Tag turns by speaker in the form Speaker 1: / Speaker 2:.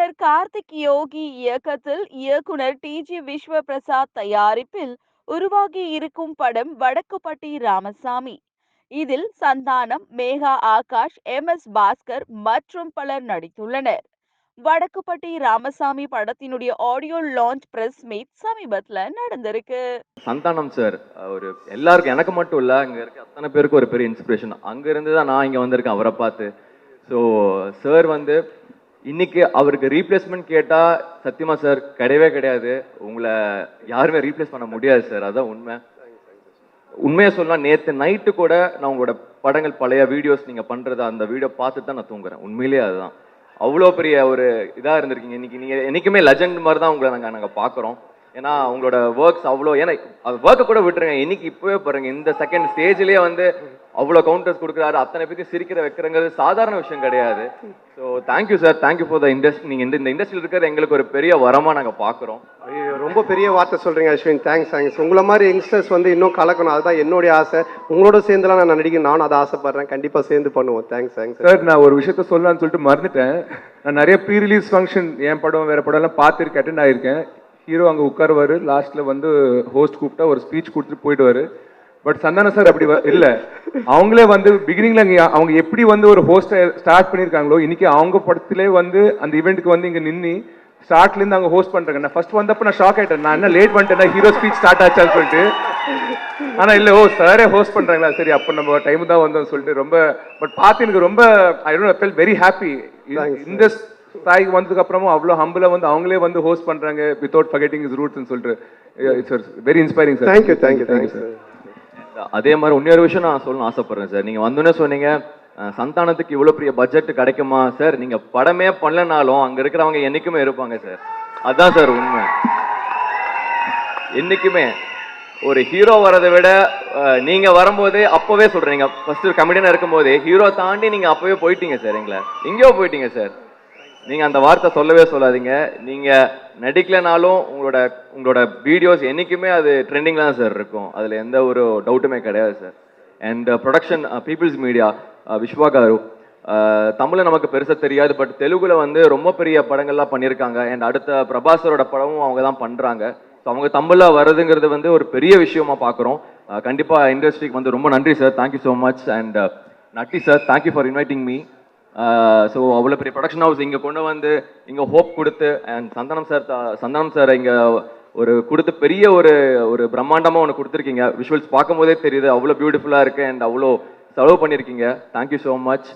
Speaker 1: இயக்குனர் கார்த்திக் யோகி இயக்கத்தில் இயக்குனர் டி. ஜி. விஸ்வ பிரசாத் தயாரிப்பில் உருவாகி இருக்கும் படம் வடக்குப்பட்டி ராமசாமி. இதில் சந்தானம் மேகா ஆகாஷ் எம். எஸ். பாஸ்கர் மற்றும் பலர் நடித்துள்ளனர். வடக்குப்பட்டி ராமசாமி படத்தினுடைய ஆடியோ லான்ச் பிரஸ் மீட் சமீபத்துல நடந்திருக்கு.
Speaker 2: சந்தானம் சார் ஒரு எல்லாருக்கும் எனக்கு மட்டும் இல்லை அங்கே இருக்க அத்தனை பேருக்கு ஒரு பெரிய இன்ஸ்பிரேஷன் அங்கேருந்து தான் நான் இங்கே வந்திருக்கேன் அவரை பார்த்து. ஸோ சார் வந்து இன்னைக்கு அவருக்கு ரீப்ளேஸ்மெண்ட் கேட்டால் சத்தியமா சார் கிடையவே கிடையாது. உங்களை யாருமே ரீப்ளேஸ் பண்ண முடியாது சார் அதான் உண்மை. உண்மையை சொல்லலாம் நேற்று நைட்டு கூட நான் உங்களோட படங்கள் பழைய வீடியோஸ் நீங்கள் பண்ணுறத அந்த வீடியோ பார்த்து தான் நான் தூங்குறேன். உண்மையிலேயே அதுதான். அவ்வளோ பெரிய ஒரு இதாக இருந்திருக்கீங்க. இன்னைக்கு நீங்கள் என்றைக்குமே லெஜண்ட் மாதிரி தான் உங்களை நாங்கள் நாங்கள் பார்க்குறோம். ஏன்னா உங்களோட ஒர்க்ஸ் அவ்வளோ ஏன்னா ஒர்க்கை கூட விட்டுருங்க. இன்னைக்கு இப்போவே பாருங்கள் இந்த செகண்ட் ஸ்டேஜ்லேயே வந்து அவ்வளோ கவுண்டர்ஸ் கொடுக்குறாரு. அத்தனை பேருக்கு சிரிக்கிற வைக்கிறங்கிறது சாதாரண விஷயம் கிடையாது. So thank you sir thank you for the industry நீங்கள் இந்த இந்த இண்டஸ்ட்ரியில் இருக்கிறது எங்களுக்கு ஒரு பெரிய வரமாக நாங்கள் பார்க்குறோம்
Speaker 3: ரொம்ப பெரிய வார்த்தை சொல்றீங்க அஸ்வின். தேங்க்ஸ் தேங்க்ஸ் உங்களை மாதிரி யங்ஸ்டர்ஸ் வந்து இன்னும் கலக்கணும். அதுதான் என்னுடைய ஆசை. உங்களோட சேர்ந்துலாம் நான் நடிக்க நானும் அதை ஆசைப்படுறேன். கண்டிப்பா சேர்ந்து பண்ணுவோம். தேங்க்ஸ் தேங்க்ஸ்
Speaker 4: சார் நான் ஒரு விஷயத்த சொல்லலாம்னு சொல்லிட்டு மறந்துட்டேன். நான் நிறைய ப்ரீ ரிலீஸ் ஃபங்க்ஷன் என் படம் வேற படம் எல்லாம் பார்த்துருக்கு அட்டென்ட் ஆயிருக்கேன். ஹீரோ அங்கே உட்காருவாரு. லாஸ்ட்ல வந்து ஹோஸ்ட் கூப்பிட்டா ஒரு ஸ்பீச் கொடுத்துட்டு போயிடுவாரு. பட் சந்தான சார் அப்படி இல்ல. அவங்களே வந்து பிகினிங்ல அங்க அவங்க எப்படி வந்து ஒரு ஹோஸ்ட ஸ்டார்ட் பண்ணிருக்காங்களோ இன்னைக்கு அவங்க படத்திலே வந்து அந்த ஈவெண்ட்டுக்கு வந்து இங்க நின்னு ஸ்டார்ட்ல இருந்து அவங்க ஹோஸ்ட் பண்றாங்க. நான் ஃபர்ஸ்ட் வந்தப்ப நான் ஷாக் ஆயிட்டேன். நான் என்ன லேட் பண்ணிட்டேன் ஹீரோ ஸ்பீச் ஸ்டார்ட் ஆச்சான்னு சொல்லிட்டு. ஆனா இல்ல ஓ சாரே ஹோஸ்ட் பண்றாங்களா? சரி அப்ப நம்ம டைம் தான் வந்தோம் சொல்லிட்டு ரொம்ப பட் பார்த்து எனக்கு ரொம்ப I don't feel very happy. இந்த ஸ்தாய்க்கு வந்ததுக்கு அப்புறமும் அவ்வளோ ஹம்பிளா வந்து அவங்களே வந்து ஹோஸ்ட் பண்றாங்க வித்தவுட் ஃபர்கெட்டிங் இஸ் ரூட்ஸ்னு சொல்லிட்டு. It's very inspiring sir
Speaker 3: thank you thank you thank you sir
Speaker 2: அதே மாதிரி இன்னொரு விஷயம் நான் சொல்லணும் ஆசைப்படுறேன் சார். நீங்கள் வந்தோன்னே சொன்னீங்க சந்தானத்துக்கு இவ்வளோ பெரிய பட்ஜெட் கிடைக்குமா? சார் நீங்கள் படமே பண்ணலனாலும் அங்கே இருக்கிறவங்க என்றைக்குமே இருப்பாங்க சார். அதான் சார் உண்மை. என்றைக்குமே ஒரு ஹீரோ வரதை விட நீங்கள் நீங்க வரும்போதே அப்பவே சொல்றீங்க ஃபர்ஸ்ட் கமெடியனா இருக்கும்போதே ஹீரோ தாண்டி நீங்க அப்பவே போயிட்டீங்க சார் எங்களை. எங்கேயோ போயிட்டீங்க சார். நீங்கள் அந்த வார்த்தை சொல்லவே சொல்லாதீங்க. நீங்கள் நடிக்கலைனாலும் உங்களோட உங்களோட வீடியோஸ் என்றைக்குமே அது ட்ரெண்டிங்கில் தான் சார் இருக்கும். அதில் எந்த ஒரு டவுட்டுமே கிடையாது sir and production people's media Viswa garu தமிழை நமக்கு பெருசாக தெரியாது பட் தெலுங்குல வந்து ரொம்ப பெரிய படங்கள்லாம் பண்ணியிருக்காங்க அண்ட் அடுத்த பிரபாசரோட படமும் அவங்க தான் பண்ணுறாங்க ஸோ அவங்க தமிழில் வருதுங்கிறது வந்து ஒரு பெரிய விஷயமா பார்க்குறோம் uh, கண்டிப்பாக இண்டஸ்ட்ரிக்கு வந்து ரொம்ப நன்றி sir thank you so much and Natty sir thank you for inviting me so அவ்வளோ பெரிய ப்ரொடக்ஷன் ஹவுஸ் இங்கே கொண்டு வந்து இங்கே ஹோப் கொடுத்து அண்ட் சந்தனம் சார் சந்தனம் சார் இங்கே ஒரு கொடுத்து பெரிய ஒரு ஒரு பிரம்மாண்டமாக ஒன்று கொடுத்துருக்கீங்க. விஷுவல்ஸ் பார்க்கும்போதே தெரியுது அவ்வளோ பியூட்டிஃபுல்லாக இருக்குது அண்ட் அவ்வளோ செலவு பண்ணியிருக்கீங்க தேங்க்யூ ஸோ மச்